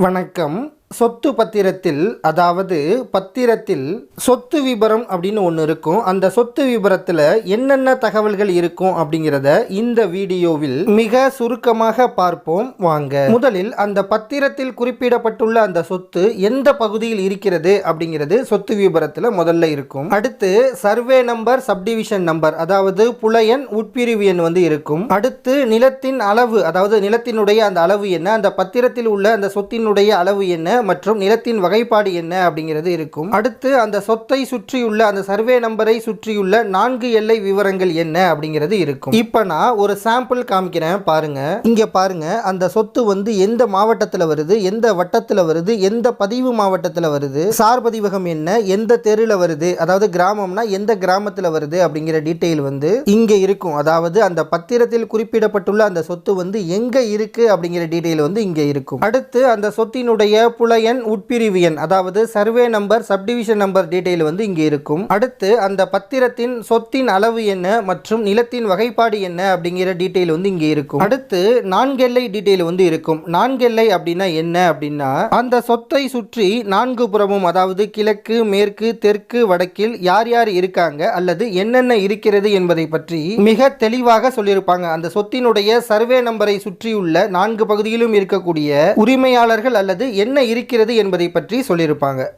வணக்கம். சொத்து பத்திரத்தில் அதாவது பத்திரத்தில் சொத்து விபரம் அப்படின்னு ஒன்று இருக்கும். அந்த சொத்து விபரத்தில் என்னென்ன தகவல்கள் இருக்கும் அப்படிங்கிறத இந்த வீடியோவில் மிக சுருக்கமாக பார்ப்போம். வாங்க. முதலில் அந்த பத்திரத்தில் குறிப்பிடப்பட்டுள்ள அந்த சொத்து எந்த பகுதியில் இருக்கிறது அப்படிங்கிறது சொத்து விபரத்தில் முதல்ல இருக்கும். அடுத்து சர்வே நம்பர் சப்டிவிஷன் நம்பர் அதாவது புலையன் உட்பிரிவு எண் வந்து இருக்கும். அடுத்து நிலத்தின் அளவு அதாவது நிலத்தினுடைய அந்த அளவு என்ன அந்த பத்திரத்தில் உள்ள அந்த சொத்தினுடைய அளவு என்ன மற்றும் நிலத்தின் வகைப்பாடு என்ன அப்படிங்கிறது இருக்கும். அடுத்து அந்த சொத்தை சுற்றியுள்ள அந்த சர்வே நம்பரை சுற்றியுள்ள நான்கு எல்லை விவரங்கள் என்ன அப்படிங்கிறது இருக்கும். இப்போ நான் ஒரு சாம்பிள் காமிக்கிறேன் பாருங்க. இங்க பாருங்க அந்த சொத்து வந்து எந்த மாவட்டத்தில் வருது எந்த வட்டத்தில் வருது எந்த பதிவு மாவட்டத்தில் வருது சார் பதிவகம் என்ன எந்த தெருவில் வருது அதாவது கிராமம்னா எந்த கிராமத்தில் வருது அப்படிங்கிற டீட்டெயில் வந்து இங்க இருக்கும். அதாவது அந்த பத்திரத்தில் குறிப்பிடப்பட்டுள்ள அந்த சொத்து வந்து எங்க இருக்கு அப்படிங்கிற டீட்டெயில் வந்து இங்க இருக்கும். அடுத்து அந்த சொத்தினுடைய புலையன் உட்பிரிவு எண் அதாவது survey number subdivision number detail வந்து இங்கே இருக்கும். அடுத்து அந்த பத்திரத்தின் சொத்தின் அளவு என்ன மற்றும் நிலத்தின் வகைப்பாடு என்ன அப்படிங்கிற டீட்டெயில் வந்து இங்கே இருக்கும். அடுத்து நான்கெல்லை டீட்டெயில் வந்து இருக்கும். நான்கெல்லை அப்படின்னா என்ன அப்படின்னா அந்த சொத்தை சுற்றி நான்கு புறமும் அதாவது கிழக்கு மேற்கு தெற்கு வடக்கில் யார் யார் இருக்காங்க அல்லது என்னென்ன இருக்கிறது என்பதை பற்றி மிக தெளிவாக சொல்லியிருப்பாங்க. அந்த சொத்தினுடைய சர்வே நம்பரை சுற்றியுள்ள நான்கு பகுதியிலும் இருக்கக்கூடிய உரிமையாளர்கள் அல்லது என்ன இருக்கிறது என்பதை பற்றி சொல்லியிருப்பாங்க.